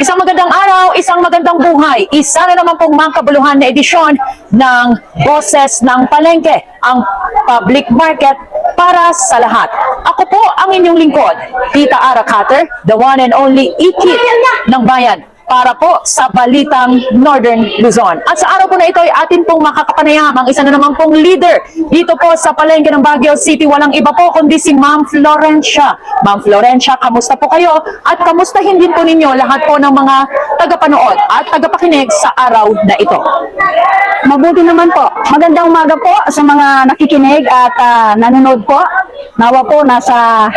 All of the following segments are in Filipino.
Isang magandang araw, isang magandang buhay. Isa na naman pong makabuluhan na edisyon ng Boses ng Palengke, ang public market para sa lahat. Ako po ang inyong lingkod, Tita Ara Cutter, the one and only ikit ng bayan para po sa Balitang Northern Luzon. At sa araw po na ito ay atin pong makakapanayam ang isa na naman pong leader dito po sa palengke ng Baguio City. Walang iba po kundi si Ma'am Florencia. Ma'am Florencia, kamusta po kayo? At kamustahin din po ninyo lahat po ng mga tagapanood at tagapakinig sa araw na ito. Mabuti naman po. Magandang umaga po sa mga nakikinig at ah, nanonood po. Nawa po nasa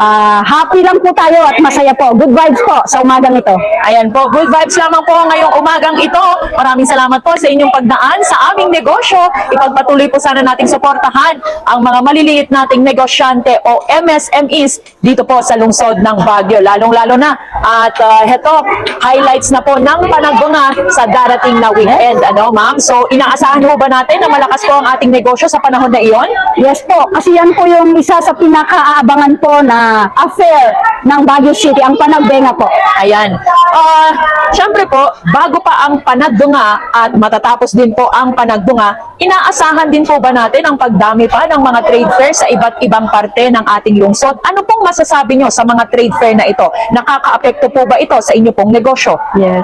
ah, happy lang po tayo at masaya po. Good vibes po sa umagang ito. Ayan po, good vibes lamang po ngayong umagang ito. Maraming salamat po sa inyong pagdaan sa aming negosyo. Ipagpatuloy po sana nating suportahan ang mga maliliit nating negosyante o MSMEs dito po sa lungsod ng Baguio. Lalong-lalo na. At uh, heto, highlights na po ng panagbunga sa darating na weekend. Ano, ma'am? So, inaasahan ho ba natin na malakas po ang ating negosyo sa panahon na iyon? Yes po, kasi yan po yung isa sa pinakaabangan po na affair ng Baguio City, ang panagbenga po. Ayan. Ah, syempre po, bago pa ang panagdunga at matatapos din po ang panagdunga, inaasahan din po ba natin ang pagdami pa ng mga trade fair sa iba't ibang parte ng ating lungsod? Ano pong masasabi nyo sa mga trade fair na ito? Nakakaapekto po ba ito sa inyo pong negosyo? Yes.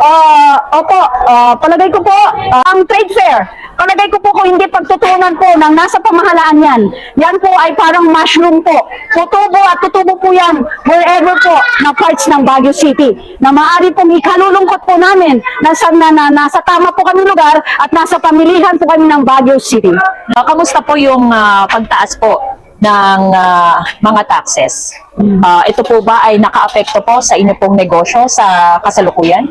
Ah, opo, ah, palagay ko po, ah, ang trade fair, palagay ko po kung hindi pagtutunan po ng nasa pamahalaan yan, yan po ay parang mushroom po. Tutubo at tutubo po yan wherever po na parts ng Baguio City na maaari pong ikalulungkot po namin na, sa, na, na nasa tama po kami lugar at nasa pamilihan po kami ng Baguio City. Ah, kamusta po yung ah, pagtaas po ng ah, mga taxes? Ah, ito po ba ay nakaapekto po sa inyo pong negosyo sa kasalukuyan?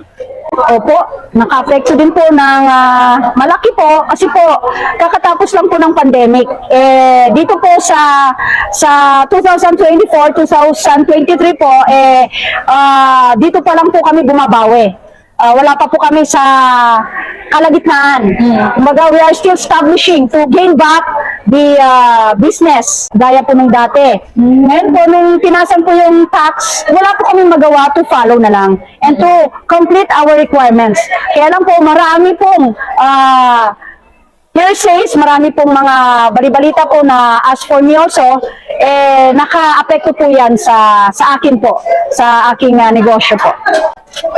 Opo, naka-apekto din po ng ah, malaki po kasi po kakatapos lang po ng pandemic. Eh dito po sa sa 2024, 2023 po eh ah, dito pa lang po kami bumabawi. Ah, wala pa po kami sa kalagitnaan. Kumbaga, we are still establishing to gain back the ah, business gaya po nung dati. Ngayon po, nung tinasan po yung tax, wala po kami magawa to follow na lang and to complete our requirements. Kaya lang po, marami pong ah, hearsays, marami pong mga balibalita po na as for me also, eh, naka-apekto po yan sa, sa akin po, sa aking ah, negosyo po.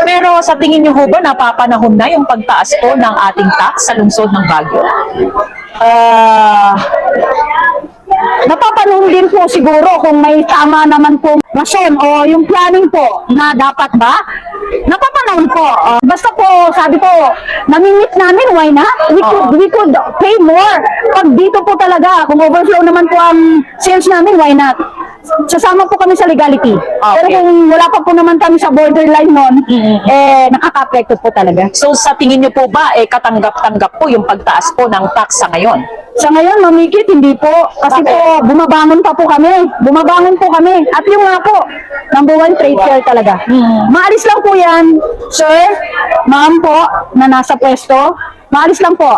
Pero sa tingin niyo ho ba napapanahon na yung pagtaas po ng ating tax sa lungsod ng Baguio? Ah, napapanahon din po siguro kung may tama naman po rason o yung planning po na dapat ba? Napapanahon po. Ah, basta po, sabi ko, namimit namin, why not? We could, we could pay more. Pag dito po talaga, kung overflow naman po ang sales namin, why not? Sasama po kami sa legality. Pero Okay. kung wala pa po naman kami sa borderline nun, eh, nakaka-apekto po talaga. So sa tingin niyo po ba eh katanggap-tanggap po yung pagtaas po ng tax sa ngayon? Sa ngayon, mamigit, hindi po. Kasi Bakit? po, bumabangon pa po kami. Bumabangon po kami. At yung nga po, number one, trade fair talaga. Maalis lang po yan, sir, ma'am po, na nasa pwesto. Maalis lang po.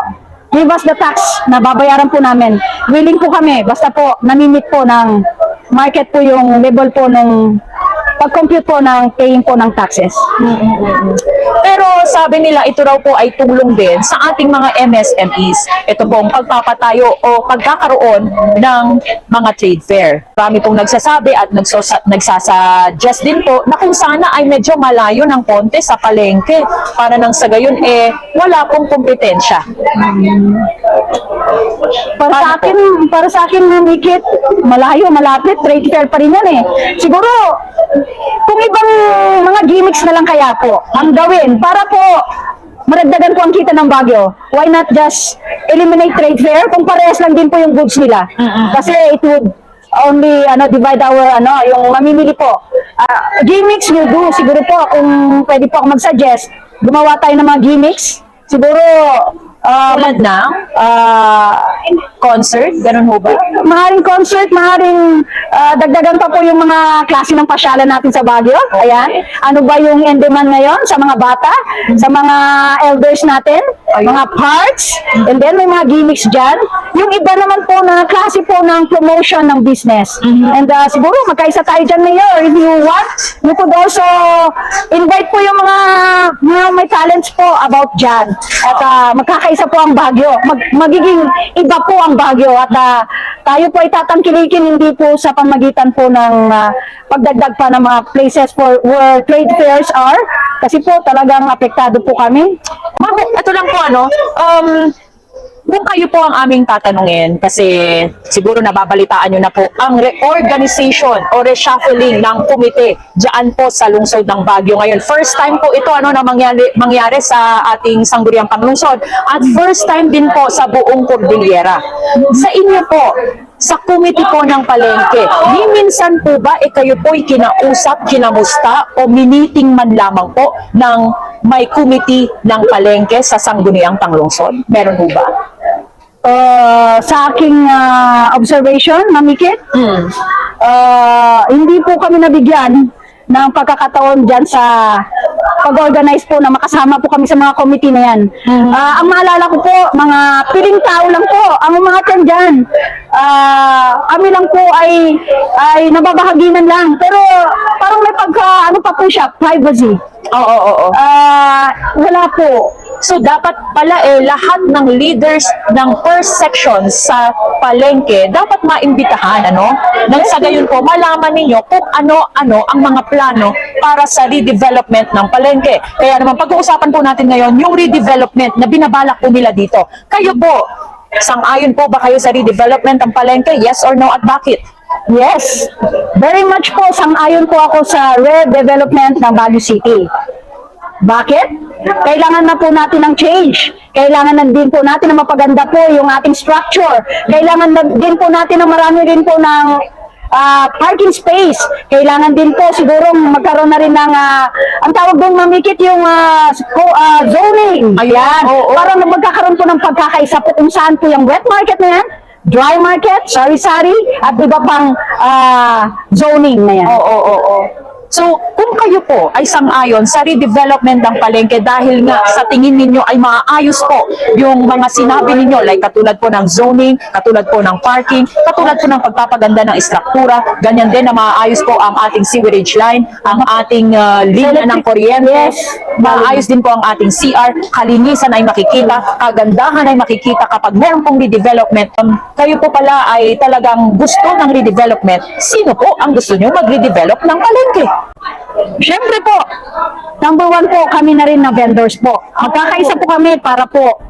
Give us the tax na babayaran po namin. Willing po kami. Basta po, namimit po ng market po yung level po ng pag-compute po ng paying po ng taxes. Pero sabi nila ito raw po ay tulong din sa ating mga MSMEs. Ito pong pagpapatayo o pagkakaroon ng mga trade fair. Marami pong nagsasabi at nagsosa- nagsasuggest din po na kung sana ay medyo malayo ng konti sa palengke para nang sa gayon eh wala pong kompetensya. Para sa akin, para sa akin humikit, malayo, malapit, trade fair pa rin yan eh. Siguro, kung ibang mga gimmicks na lang kaya po, ang gawin, para po maragdagan po ang kita ng Baguio, why not just eliminate trade fair kung parehas lang din po yung goods nila? Kasi it would only ano divide our ano yung mamimili po. Ah, gimmicks will do siguro po kung pwede po ako mag-suggest, gumawa tayo ng mga gimmicks. Siguro ah, Tulad na Ah, concert, ganun ho ba? Maaaring concert, maaaring ah, dagdagan pa po yung mga klase ng pasyalan natin sa Baguio. Ayan. Ano ba yung in demand ngayon sa mga bata, sa mga elders natin, Ayun. mga parts, and then may mga gimmicks dyan. Yung iba naman po na klase po ng promotion ng business. And ah, siguro magkaisa tayo dyan, Mayor. If you want, you could also invite po yung mga, mga may talents po about dyan. At ah, magkakaisa po ang Baguio. Mag, magiging iba po ang Baguio. At ah, tayo po ay tatangkilikin hindi po sa pamagitan po ng ah, pagdagdag pa ng mga places for where trade fairs are. Kasi po talagang apektado po kami. Ito lang po ano, um, kung kayo po ang aming tatanungin, kasi siguro nababalitaan nyo na po, ang reorganization o reshuffling ng komite dyan po sa lungsod ng Baguio ngayon. First time po ito ano na mangyari, mangyari sa ating sangguniang panglungsod at first time din po sa buong Cordillera. Sa inyo po, sa committee po ng palengke, ni minsan po ba eh kayo po'y kinausap, kinamusta o miniting man lamang po ng may committee ng palengke sa sangguniang panglungsod? Meron po ba? Uh, sa aking ah, observation, Mamikit, Hmm. Ah, hindi po kami nabigyan ng pagkakataon dyan sa pag-organize po na makasama po kami sa mga committee na yan. Ah, ang maalala ko po, mga piling tao lang po ang umaten dyan. Ah, kami lang po ay ay nababahaginan lang. Pero parang may pagka, ano pa po siya, privacy. Oo, oo, oo. Ah, wala po. So dapat pala eh lahat ng leaders ng first section sa palengke dapat maimbitahan ano nang sa gayon po malaman ninyo kung ano-ano ang mga plano para sa redevelopment ng palengke. Kaya naman pag-uusapan po natin ngayon yung redevelopment na binabalak po nila dito. Kayo po, sang-ayon po ba kayo sa redevelopment ng palengke? Yes or no at bakit? Yes, very much po sang-ayon po ako sa redevelopment ng Baguio City. Bakit? Kailangan na po natin ng change. Kailangan na din po natin na mapaganda po yung ating structure. Kailangan na din po natin na marami din po ng ah, parking space. Kailangan din po siguro magkaroon na rin ng, ah, ang tawag doon mamikit yung ko- ah, zoning. Ayan, oo. Para na magkakaroon po ng pagkakaisa po kung saan po yung wet market na yan, dry market, sari-sari, at iba pang ah, zoning na yan. Oo, oo, oo. So, kung kayo po ay sang-ayon sa redevelopment ng palengke dahil nga sa tingin ninyo ay maayos po yung mga sinabi ninyo like katulad po ng zoning, katulad po ng parking, katulad po ng pagpapaganda ng istruktura, ganyan din na maayos po ang ating sewerage line, ang ating uh, linya ng kuryente, Yes. maayos din po ang ating CR, kalinisan ay makikita, kagandahan ay makikita kapag meron pong redevelopment. Um, kayo po pala ay talagang gusto ng redevelopment. Sino po ang gusto nyo mag-redevelop ng palengke? Siyempre po, number one po, kami na rin na vendors po. Magkakaisa po kami para po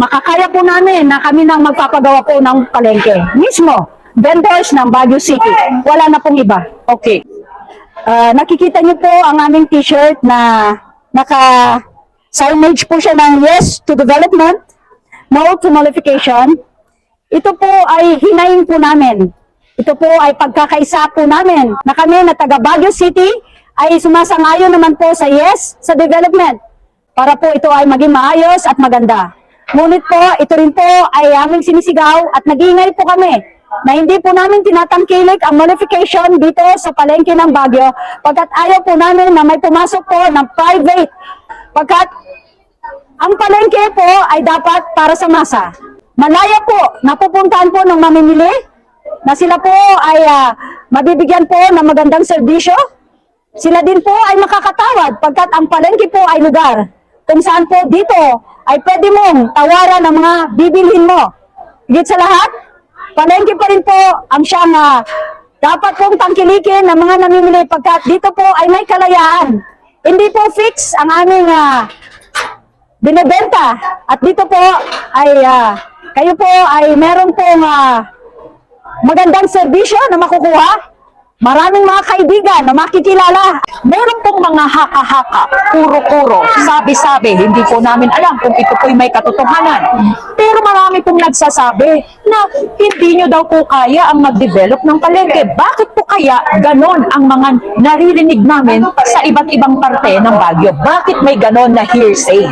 makakaya po namin na kami nang magpapagawa po ng palengke. Mismo, vendors ng Baguio City. Wala na pong iba. Okay. Ah, nakikita niyo po ang aming t-shirt na naka signage po siya ng yes to development, no to nullification. Ito po ay hinayin po namin. Ito po ay pagkakaisa po namin na kami na taga Baguio City ay sumasangayon naman po sa yes sa development para po ito ay maging maayos at maganda. Ngunit po, ito rin po ay aming sinisigaw at nag-iingay po kami na hindi po namin tinatangkilik ang modification dito sa palengke ng Baguio pagkat ayaw po namin na may pumasok po ng private pagkat ang palengke po ay dapat para sa masa. Malaya po, napupuntahan po ng mamimili na sila po ay ah, mabibigyan po ng magandang serbisyo. Sila din po ay makakatawad pagkat ang palengke po ay lugar kung saan po dito ay pwede mong tawaran ang mga bibilhin mo. Higit sa lahat, palengke pa rin po ang siyang ah, dapat pong tangkilikin ng mga namimili pagkat dito po ay may kalayaan. Hindi po fix ang aming ah, binebenta. At dito po ay ah, kayo po ay meron pong ah, magandang serbisyo na makukuha. Maraming mga kaibigan na makikilala. Meron pong mga haka-haka, kuro-kuro, sabi-sabi, hindi po namin alam kung ito po'y may katotohanan. Pero marami pong nagsasabi na hindi nyo daw po kaya ang mag-develop ng palengke. Bakit po kaya ganon ang mga naririnig namin sa iba't ibang parte ng Baguio? Bakit may ganon na hearsay?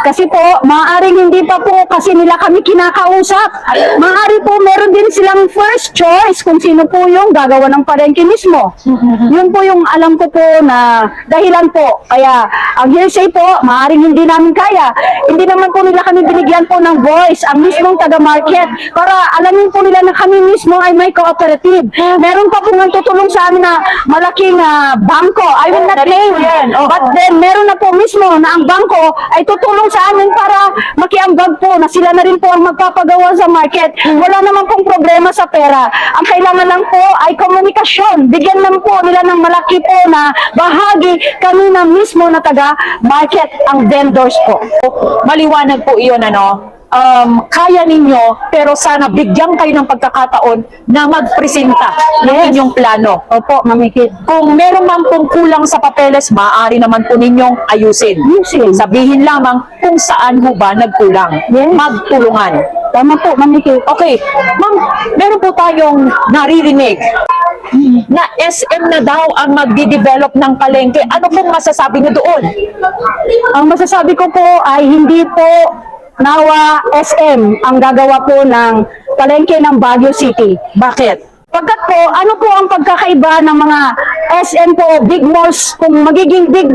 Kasi po, maaaring hindi pa po kasi nila kami kinakausap. Maaari po, meron din silang first choice kung sino po yung gagawa ng palengke mismo. Yun po yung alam ko po na dahilan po. Kaya, ang hearsay po, maaaring hindi namin kaya. Hindi naman po nila kami binigyan po ng voice, ang mismong taga-market, para alamin po nila na kami mismo ay may cooperative. Meron pa po nga tutulong sa amin na malaking ah, bangko. I will not name yan. Oo. But then, meron na po mismo na ang bangko ay tutulong sa amin para makiambag po na sila na rin po ang magpapagawa sa market. Wala naman pong problema sa pera. Ang kailangan lang po ay komunikasyon. Bigyan lang po nila ng malaki po na bahagi kami na mismo na taga-market ang vendors po. Maliwanag po iyon, ano? Um, kaya ninyo, pero sana bigyan kayo ng pagkakataon na magpresenta ng Yes. inyong plano. Opo, mamikit. Kung meron man pong kulang sa papeles, maaari naman po ninyong ayusin. Ayusin. Sabihin lamang kung saan ho ba nagkulang. Yes. Magtulungan. Tama po, mamikit. Okay, ma'am, meron po tayong naririnig na SM na daw ang magdi-develop ng palengke. Ano pong masasabi niyo doon? Ang masasabi ko po ay hindi po nawa SM ang gagawa po ng palengke ng Baguio City. Bakit? Pagkat po, ano po ang pagkakaiba ng mga SM po, big malls, kung magiging big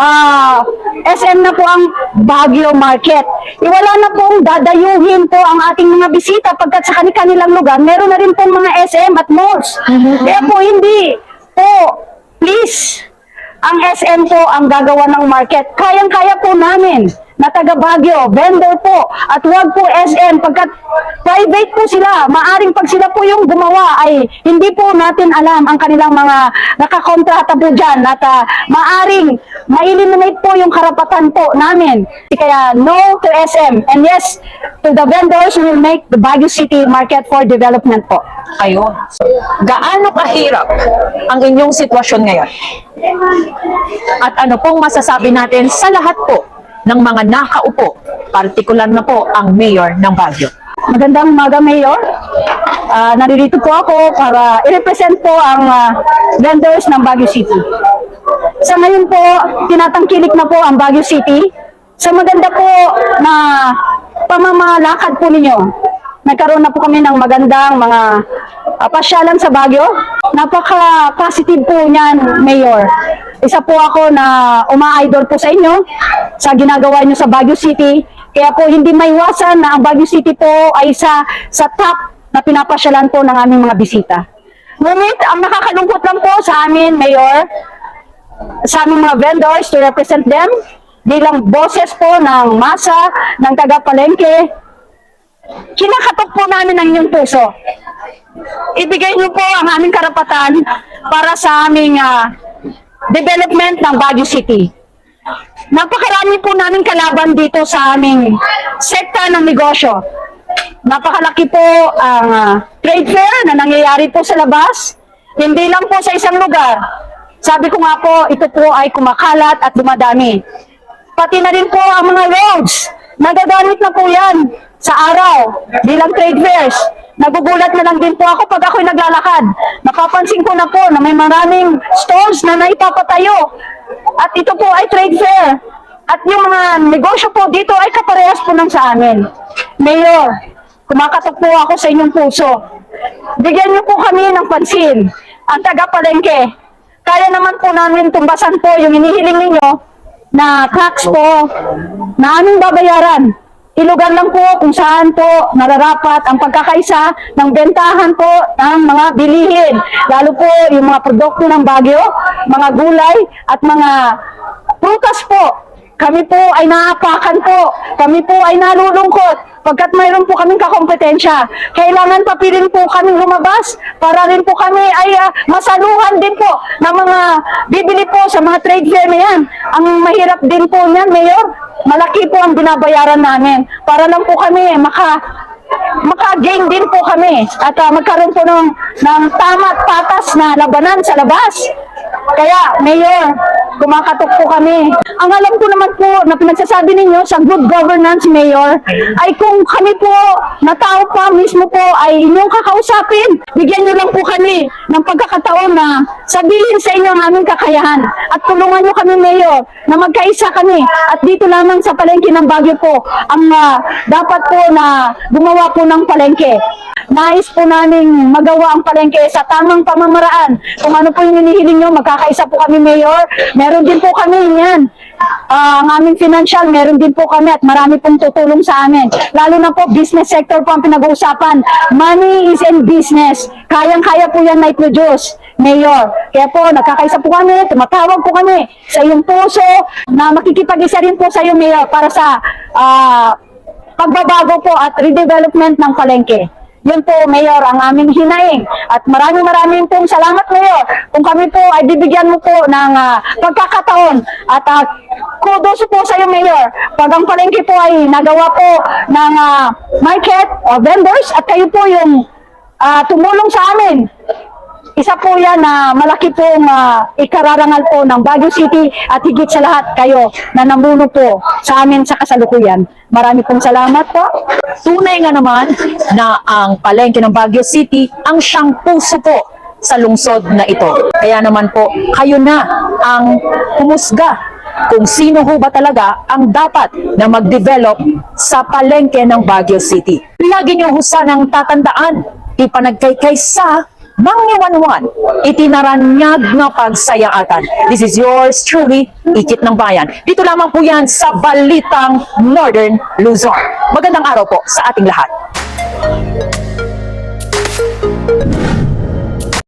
ah, SM na po ang Baguio Market. Iwala na pong dadayuhin po ang ating mga bisita pagkat sa kanilang lugar, meron na rin pong mga SM at malls. Kaya po hindi po, please, ang SM po ang gagawa ng market. Kayang-kaya po namin na taga Baguio, vendor po, at wag po SM, pagkat private po sila, maaring pag sila po yung gumawa ay hindi po natin alam ang kanilang mga nakakontrata po dyan at ah, maaring ma-eliminate po yung karapatan po namin. Kaya no to SM and yes to the vendors who will make the Baguio City market for development po. Ayun. Gaano kahirap ang inyong sitwasyon ngayon? At ano pong masasabi natin sa lahat po ng mga nakaupo, partikular na po ang mayor ng Baguio. Magandang umaga, Mayor. Ah, naririto po ako para i-represent po ang ah, vendors ng Baguio City. Sa ngayon po, tinatangkilik na po ang Baguio City. Sa maganda po na pamamalakad po ninyo, nagkaroon na po kami ng magandang mga ah, pasyalan sa Baguio. Napaka-positive po niyan, Mayor. Isa po ako na uma-idol po sa inyo sa ginagawa niyo sa Baguio City. Kaya po hindi maiwasan na ang Baguio City po ay isa sa top na pinapasyalan po ng aming mga bisita. Ngunit ang nakakalungkot lang po sa amin, Mayor, sa aming mga vendors to represent them bilang boses po ng masa, ng taga-palengke, kinakatok po namin ang inyong puso. Ibigay niyo po ang aming karapatan para sa aming ah, development ng Baguio City. Napakarami po namin kalaban dito sa aming sekta ng negosyo. Napakalaki po ang ah, trade fair na nangyayari po sa labas. Hindi lang po sa isang lugar. Sabi ko nga po, ito po ay kumakalat at dumadami. Pati na rin po ang mga roads. Nagagamit na po yan sa araw bilang trade fairs. Nagugulat na lang din po ako pag ako'y naglalakad. Napapansin ko na po na may maraming stalls na naipapatayo. At ito po ay trade fair. At yung mga negosyo po dito ay kaparehas po ng sa amin. Mayor, kumakatok po ako sa inyong puso. Bigyan niyo po kami ng pansin. Ang taga-palengke, kaya naman po namin tumbasan po yung inihiling ninyo na tax po na aming babayaran. Ilugan lang po kung saan po nararapat ang pagkakaisa ng bentahan po ng mga bilihin. Lalo po yung mga produkto ng Baguio, mga gulay at mga prutas po. Kami po ay naapakan po. Kami po ay nalulungkot pagkat mayroon po kaming kakompetensya. Kailangan papilin po kami lumabas para rin po kami ay ah, masaluhan din po ng mga bibili po sa mga trade fair na yan. Ang mahirap din po niyan, Mayor, malaki po ang binabayaran namin para lang po kami maka maka-gain din po kami at ah, magkaroon po ng, ng tama at patas na labanan sa labas. Kaya, Mayor, kumakatok po kami. Ang alam ko naman po na pinagsasabi ninyo sa good governance, Mayor, ay kung kami po na tao pa mismo po ay inyong kakausapin, bigyan nyo lang po kami ng pagkakataon na sabihin sa inyo ang aming kakayahan at tulungan nyo kami, Mayor, na magkaisa kami at dito lamang sa palengke ng Baguio po ang ah, dapat po na gumawa po ng palengke. Nais po namin magawa ang palengke sa tamang pamamaraan. Kung ano po yung hinihiling nyo, magkakaisa po kami, Mayor. Meron din po kami yan. Ah, ang aming financial, meron din po kami at marami pong tutulong sa amin. Lalo na po, business sector po ang pinag-uusapan. Money is in business. Kayang-kaya po yan na i-produce. Mayor. Kaya po, nagkakaisa po kami, tumatawag po kami sa iyong puso na makikipag-isa rin po sa iyo, Mayor, para sa ah, pagbabago po at redevelopment ng palengke. Yun po, Mayor, ang aming hinaing. At maraming maraming pong salamat, Mayor. Kung kami po ay bibigyan mo po ng ah, pagkakataon at uh, kudos po sa iyo, Mayor. Pag ang palengke po ay nagawa po ng ah, market o vendors at kayo po yung ah, tumulong sa amin isa po yan na malaki pong ah, ikararangal po ng Baguio City at higit sa lahat kayo na namuno po sa amin sa kasalukuyan. Marami pong salamat po. Tunay nga naman na ang palengke ng Baguio City ang siyang puso po sa lungsod na ito. Kaya naman po, kayo na ang humusga kung sino ho ba talaga ang dapat na mag-develop sa palengke ng Baguio City. Lagi niyo ho sanang tatandaan, ipanagkaykay sa Mangyawanwan, itinaranyag na pagsayaatan. This is yours truly, Ikit ng Bayan. Dito lamang po yan sa Balitang Northern Luzon. Magandang araw po sa ating lahat.